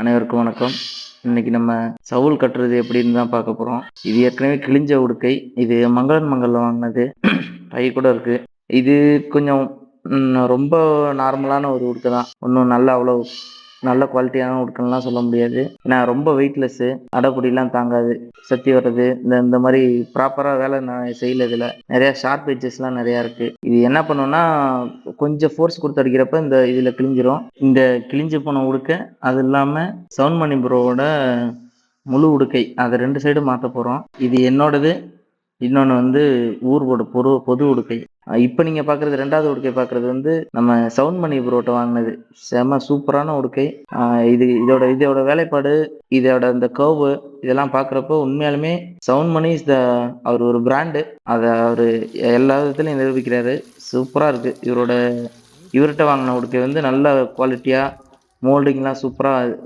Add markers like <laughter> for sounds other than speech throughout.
அனைவருக்கும் வணக்கம். இன்னைக்கு நம்ம சவுல் கட்டுறது எப்படின்னு தான் பார்க்க போகிறோம் இது ஏற்கனவே கிழிஞ்ச உடுக்கை. இது மங்களன் மங்கல்ல வாங்கினது. <clears throat> பை கூட இருக்கு. இது கொஞ்சம் ரொம்ப நார்மலான ஒரு உடுக்கை தான். ஒன்றும் நல்ல அவ்வளோ நல்ல குவாலிட்டியான உடுக்கன்லாம் சொல்ல முடியாது. ஏன்னா ரொம்ப வெயிட்லெஸ்ஸு அடைப்புடிலாம் தாங்காது. சத்தி வர்றது இந்த இந்த மாதிரி ப்ராப்பராக வேலை நான் செய்யல இதில். நிறையா ஷார்ப் எஜ்ஜஸ்லாம் நிறையா இருக்குது இது என்ன பண்ணுன்னா கொஞ்சம் ஃபோர்ஸ் கொடுத்து அடிக்கிறப்ப இந்த இதில் கிழிஞ்சிரும். இந்த கிழிஞ்சு போன உடுக்கை அது இல்லாமல் சவுண்ட் மணி ப்ரோவோட முழு உடுக்கை அதை ரெண்டு சைடும் மாற்ற போகிறோம் இது என்னோடது இன்னொன்று வந்து ஊரோட பொது பொது உடுக்கை. இப்போ நீங்கள் பார்க்குறது ரெண்டாவது உடுக்கை பார்க்குறது வந்து நம்ம சவுண்ட் மணி ப்ரோட்டை வாங்கினது. செம சூப்பரான உடுக்கை. இது இதோட இதோட வேலைப்பாடு இதோட இந்த கர்வு இதெல்லாம் பார்க்குறப்போ உண்மையாலுமே சவுண்ட் மணி இஸ் த அவர் ஒரு பிராண்டு அதை அவர் எல்லா விதத்துலையும் நிரூபிக்கிறாரு. சூப்பராக இருக்குது இவரோட இவர்கிட்ட வாங்கின உடுக்கை வந்து நல்ல குவாலிட்டியாக மோல்டிங்லாம் சூப்பராக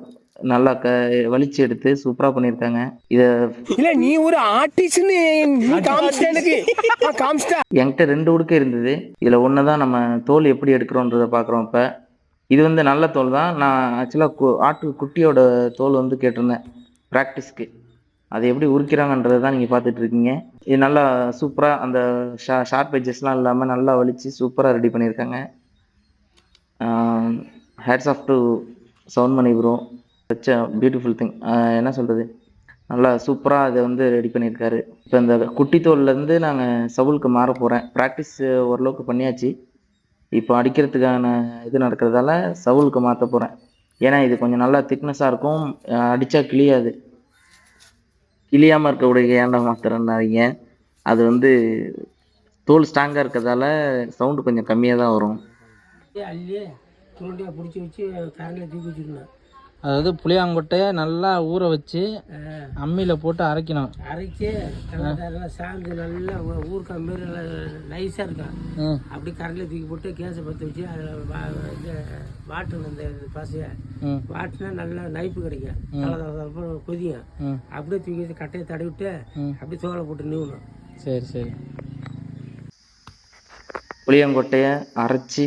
நல்லா க வலிச்சு எடுத்து சூப்பராக பண்ணியிருக்காங்க இதை இல்ல நீ ஒரு ஆர்டிஸ்ட்னு என்கிட்ட ரெண்டு உடுக்கை இருந்தது. இதில் ஒன்று தான் நம்ம தோல் எப்படி எடுக்கிறோன்றதை பார்க்குறோம் இப்போ. இது வந்து நல்ல தோல் தான். நான் ஆக்சுவலாக ஆட்டு குட்டியோட தோல் வந்து கேட்டிருந்தேன். ப்ராக்டிஸ்க்கு அது எப்படி உரிக்கிறாங்கன்றதை தான் நீங்கள் பார்த்துட்டு இருக்கீங்க. இது நல்லா சூப்பராக அந்த ஷா ஷார்ப் எட்ஜஸ்லாம் இல்லாமல் நல்லா வலிச்சு சூப்பராக ரெடி பண்ணியிருக்காங்க. Hats off to sound Mani bro such a beautiful thing என்ன சொல்கிறது நல்லா சூப்பராக அதை வந்து ரெடி பண்ணியிருக்காரு. இப்போ இந்த குட்டி தோல்லேருந்து நாங்கள் சவுலுக்கு மாற போகிறேன் ப்ராக்டிஸ் ஓரளவுக்கு பண்ணியாச்சு. இப்போ அடிக்கிறதுக்கான இது நடக்கிறதால சவுலுக்கு மாற்ற போகிறேன் ஏன்னா இது கொஞ்சம் நல்லா திக்னஸாக இருக்கும். அடித்தா கிளியாது கிளியாமல் இருக்க உடைய ஏன்டா மாத்திரன்னாதீங்க அது வந்து தோல் ஸ்ட்ராங்காக இருக்கிறதால சவுண்டு கொஞ்சம் கம்மியாக தான் வரும் அள்ளி துருண்டியா பிடிச்சி வச்சு கரண்டில் தூக்கி வச்சுருந்தேன். அதாவது புளியாங்கொட்டையை நல்லா ஊற வச்சு அம்மியில் போட்டு அரைக்கணும். அரைச்சி நல்லா சாந்து நல்லா ஊ- ஊறுக்காய் மாரி நல்லா நைஸாக இருக்கும் அப்படி கரண்டில் தூக்கி போட்டு கேஸை பற்ற வச்சு அதில் வா இது வாட்டணும் இந்த பசையை. வாட்டினா நல்லா நைப்பு கிடைக்கும். தலை தலை கொதியும். அப்படியே தூக்கி வச்சு கட்டையை தடவி விட்டு ம். அப்படியே தோலை போட்டு நீவணும் சரி சரி. புளியங்கொட்டையை அரைச்சி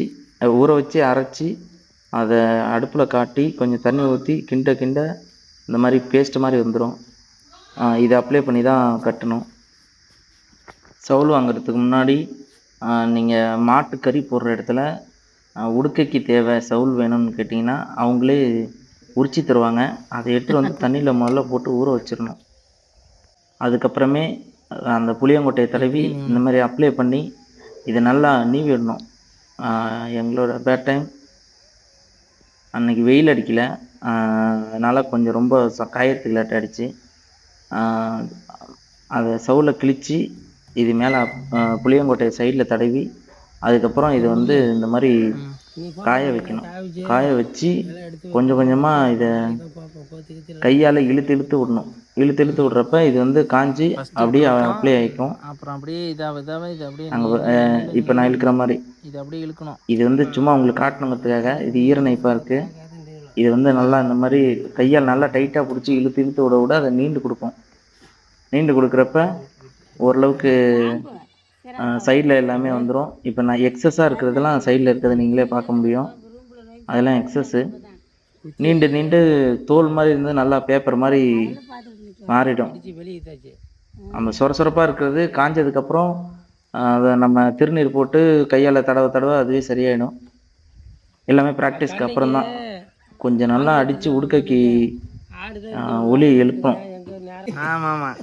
ஊற வச்சு அரைச்சி அதை அடுப்பில் காட்டி கொஞ்சம் தண்ணி ஊற்றி கிண்ட கிண்ட இந்த மாதிரி பேஸ்ட் மாதிரி வந்துடும் இதை அப்ளை பண்ணி தான் கட்டணும். சவுல் வாங்குறதுக்கு முன்னாடி நீங்கள் மாட்டுக்கறி போடுற இடத்துல உடுக்கைக்கு தேவை சவுல் வேணும்னு கேட்டிங்கன்னா அவங்களே உரிச்சு தருவாங்க. அதை எடுத்துகிட்டு வந்து தண்ணியில் முதல்ல போட்டு ஊற வச்சிடணும். அதுக்கப்புறமே அந்த புளியங்கொட்டையை தடவி இந்த மாதிரி அப்ளை பண்ணி இதை நல்லா நீவி விடணும் எங்களோட பேட் டைம் அன்னைக்கு வெயில் அடிக்கல. அதனால் கொஞ்சம் ரொம்ப ச- காயத்துக்கு லேட் ஆயிடுச்சு அதை சவுல கிழித்து இது மேலே புளியங்கோட்டை சைடில் தடவி அதுக்கப்புறம் இது வந்து இந்த மாதிரி காய வைக்கணும். காய வச்சு கொஞ்சம் கொஞ்சமாக இதை கையால் இழுத்து இழுத்து விடணும். இழுத்து இழுத்து விட்றப்ப இது வந்து காஞ்சி அப்படியே அப்ளை ஆகிக்கும் அப்புறம் அப்படியே இதாக இதாக இது அப்படியே நாங்கள் இப்போ நான் இழுக்கிற மாதிரி. இது அப்படியே இழுக்கணும். இது வந்து சும்மா உங்களுக்கு காட்டணுங்கிறதுக்காக இது ஈரணைப்பாக இருக்குது இது வந்து நல்லா இந்த மாதிரி கையால் நல்லா டைட்டாக பிடிச்சி இழுத்து இழுத்து விட விட அதை நீண்டு கொடுக்கும். நீண்டு கொடுக்குறப்ப ஓரளவுக்கு சைடில் எல்லாமே வந்துடும் இப்போ நான் எக்ஸஸாக இருக்கிறதெல்லாம் சைடில் இருக்கிறத நீங்களே பார்க்க முடியும். அதெல்லாம் எக்ஸஸ்ஸு நீண்டு நீண்டு தோல் மாதிரி இருந்து நல்லா பேப்பர் மாதிரி மாறிடும். அந்த சொர சொரப்பாக இருக்கிறது காஞ்சதுக்கப்புறம் அதை நம்ம திருநீர் போட்டு கையால் தடவை தடவை அதுவே சரியாயிடும். எல்லாமே ப்ராக்டிஸ்க்கு அப்புறம் தான். கொஞ்சம் நல்லா அடித்து உடுக்கைக்கு ஒளி எழுப்பும். எழுப்பணும் ஆமாம் ஆமாம்